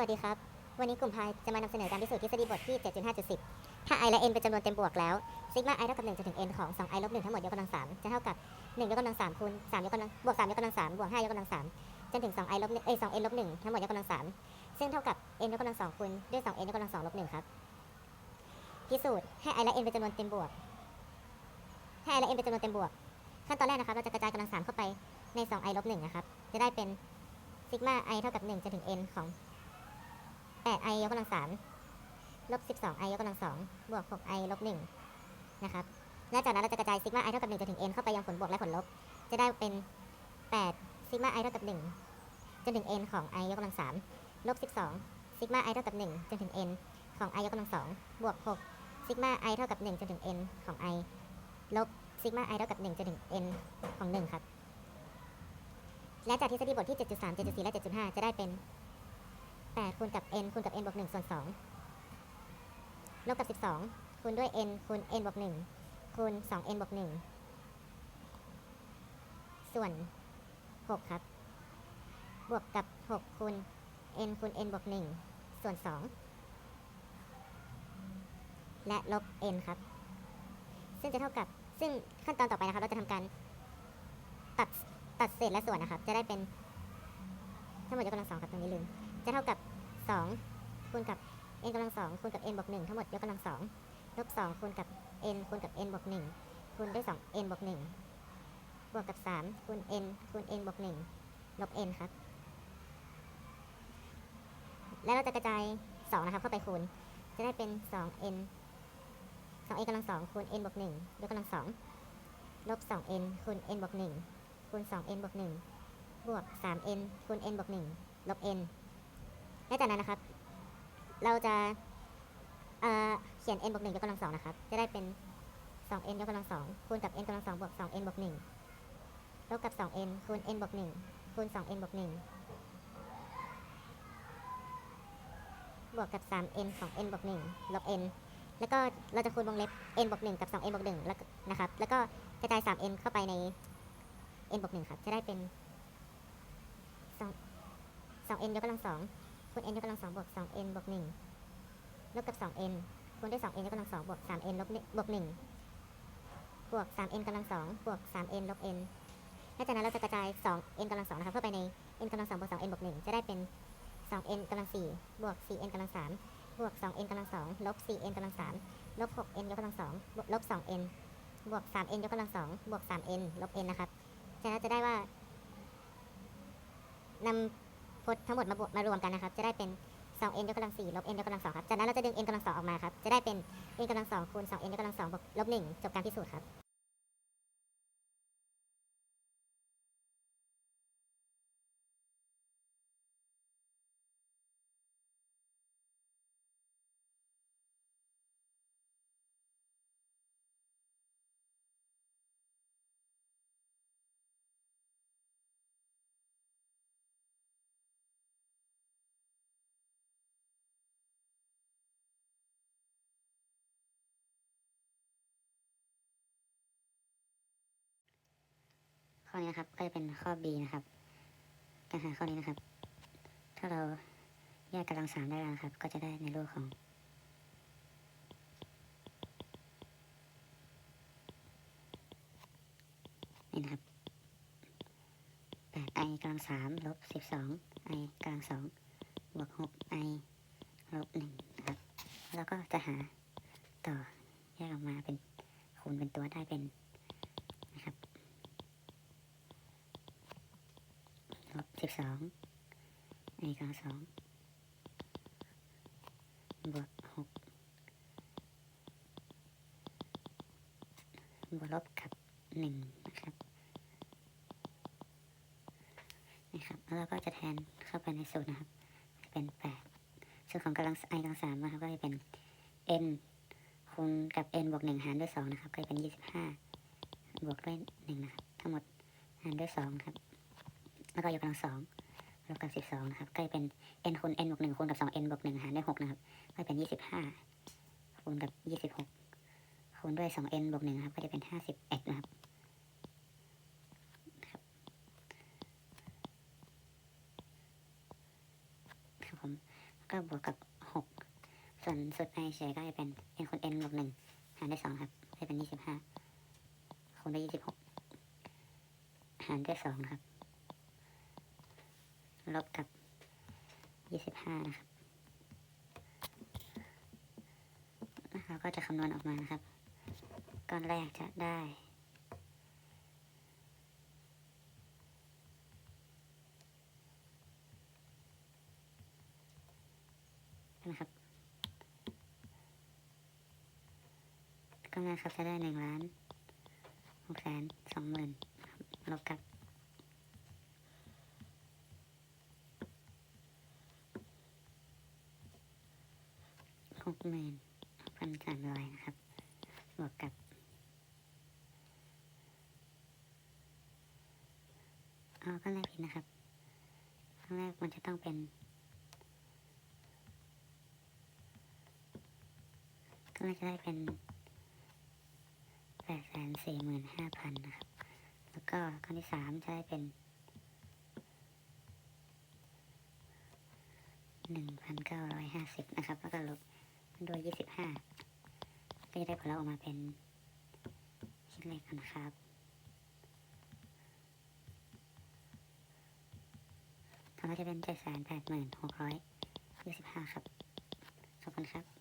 สวัสดีครับ วันนี้กลุ่มพายจะมานำเสนอการพิสูจน์ทฤษฎีบทที่ 7.5.10 ถ้า i และ n เป็นจำนวนเต็มบวกแล้วซิกมา i เท่ากับ1จนถึง n ของ 2i ลบ1ทั้งหมดยกกำลัง 3 จะเท่ากับ 1 ยกกำลัง3คูณ3ยกกำลังบวก3ยกกำลัง3บวก5ยกกำลัง3จนถึง 2i ลบ1เอ้ย 2n ลบ1ทั้งหมดยกกำลัง 3 ซึ่งเท่ากับ n ยกกำลัง2คูณด้วย 2n ยกกำลัง2ลบ1ครับ พิสูจน์ให้ i และ n เป็นจำนวนเต็มบวก ให้ i และ n เป็นจำนวนเต็มบวก ขั้นตอนแรกนะครับ เราจะกระจายกำลัง3เข้าไปใน 2i ลบ1นะครับ จะได้เป็นซิกมา i เท่ากับ1จนถึง n ของ 8i ยกกำลัง3ลบ 12i ยกกำลัง2บวก 6i ลบ1นะครับ และจากนั้นเราจะกระจายซิกมา i เท่ากับ1จนถึง n เข้าไปยังผลบวกและผลลบ จะได้เป็น8ซิกมา i เท่ากับ1จนถึง n ของ i ยกกำลัง3ลบ 12ซิกมา i เท่ากับ1จนถึง n ของ i ยกกำลัง2บวก6ซิกมา i เท่ากับ1จนถึง n ของ i ลบซิกมา i เท่ากับ1จนถึง n ของ 1 ครับ และจากทฤษฎีบทที่ 7.3 7.4 และ 7.5 จะได้เป็น 8คูณกับ n คูณกับ n บวก1ส่วน2ลบกับ 12 คูณด้วย n คูณ n บวก1คูณ 2n บวก1ส่วน 6 ครับ บวกกับ 6 คูณ n คูณ n บวก1ส่วน 2 และลบ n ครับ ซึ่งจะเท่ากับ ซึ่งขั้นตอนต่อไปนะครับ เราจะทำการตัดตัดเศษและส่วนนะครับ จะได้เป็นทั้งหมดยกกำลังสองครับตรงนี้ลืม จะเท่ากับ 2คูณกับ n กำลัง2คูณกับ n บวก1ทั้งหมดยกกำลัง2ลบ2คูณกับ n คูณกับ n บวก1คูณด้วย 2n บวก1บวกกับ3คูณ n คูณ n บวก1ลบ n ครับ แล้วเราจะกระจาย2นะครับเข้าไปคูณ จะได้เป็น 2n 2n กำลัง2คูณ n บวก1ยกกำลัง2ลบ 2n คูณ n บวก1คูณ 2n บวก1บวก 3n คูณ n บวก1ลบ n และจากนั้นนะครับ เราจะเเขียน n บวก1ยกกำลังสองนะครับ จะได้เป็น 2n ยกกำลังสองคูณกับ n กำลังสองบวก 2n บวก1ลบกับ 2n คูณ n บวก1คูณ 2n บวก1บวกกับ 3n ของ n บวก1ลบ n แล้วก็เราจะคูณวงเล็บ n บวก1กับ 2n บวก1แล้วนะครับ แล้วก็กระจาย 3n เข้าไปใน n บวก1ครับ จะได้เป็น2 2n ยกกำลังสอง คูณ n ยกกำลังสองบวก 2n บวก1ลบกับ 2n คูณด้วย 2n ยกกำลังสองบวก 3n ลบบวก1บวก 3n กำลังสองบวก 3n ลบ n และจากนั้นเราจะกระจาย 2n กำลังสองนะครับเข้าไปใน n กำลังสองบวก 2n บวก1จะได้เป็น 2n กำลัง4บวก 4n กำลัง3บวก 2n กำลัง2ลบ 4n กำลัง3ลบ 6n ยกกำลัง2บวกลบ 2n บวก 3n ยกกำลัง2บวก 3n ลบ n นะครับจากนั้นจะได้ว่านำ พจน์ทั้งหมดมาบวกมารวมกันนะครับ จะได้เป็น 2n ยกกำลัง4ลบ n ยกกำลัง2ครับ จากนั้นเราจะดึง n กำลัง2ออกมาครับ จะได้เป็น n กำลัง2คูณ 2n ยกกำลัง2บวกลบ1จบการพิสูจน์ครับ อนี้นะครับก็จะเป็นข้อ B นะครับ การหาข้อนี้นะครับ ถ้าเราแยกกำลังสามได้แล้วครับ ก็จะได้ในรูปของ นี่นะครับ 8i กำลังสามลบ 12i กำลังสองบวก 6i ลบหนึ่งนะครับ แล้วก็จะหาต่อแยกออกมาเป็นคูณเป็นตัวได้เป็นนะครับ ลบสิบสองไอกำลังสองบวกหกบวกลบกับหนึ่งนะครับนะครับแล้วเราก็จะแทนเข้าไปในสูตรนะครับจะเป็นแปดส่วนของกำลังไอกำลังสามนะครับก็จะเป็น n คูณกับ n บวกหนึ่งหารด้วยสองนะครับ ก็จะเป็นยี่สิบห้าบวกด้วยหนึ่งนะครับ ทั้งหมดหารด้วยสองครับ แล้วก็ยกกำลังสองลบกับสิบสองนะครับก็จะเป็น n คูณ n บวกหนึ่งคูณกับสอง n บวกหนึ่งหารด้วยหกนะครับก็เป็นยี่สิบห้าคูณกับยี่สิบหกคูณด้วยสอง n บวกหนึ่งครับ ก็จะเป็นห้าสิบเอ็ดนะครับครับผมก็บวกกับหกส่วนสุดในเฉยก็จะเป็น n คูณ n บวกหนึ่งหารด้วยสองครับจะเป็นยี่สิบห้าคูณด้วยยี่สิบหกหารด้วยสองครับ ลบกับยี่สิบห้านะครับเราก็จะคำนวณออกมานะครับ ก้อนแรกจะได้นะครับก้อนแรกครับจะได้หนึ่งล้านหกแสนสองหมื่นลบกับ หกหมื่นพันสามร้อยนะครับ บวกกับเอาก้อนแรกผิดนะครับก้อนแรกมันจะต้องเป็นก็จะได้เป็นแปดแสนสี่หมื่นห้าพันนะครับ แล้วก็ข้อที่สามจะได้เป็นหนึ่งพันเก้าร้อยห้าสิบนะครับ แล้วก็ลบ ด้วยยี่สิบห้าก็จะได้ผลลัพธ์ออกมาเป็นคิดเล็กนะครับแล้วก็จะเป็นเจ็ดแสนแปดหมื่นหกร้อยยี่สิบห้าครับ ขอบคุณครับ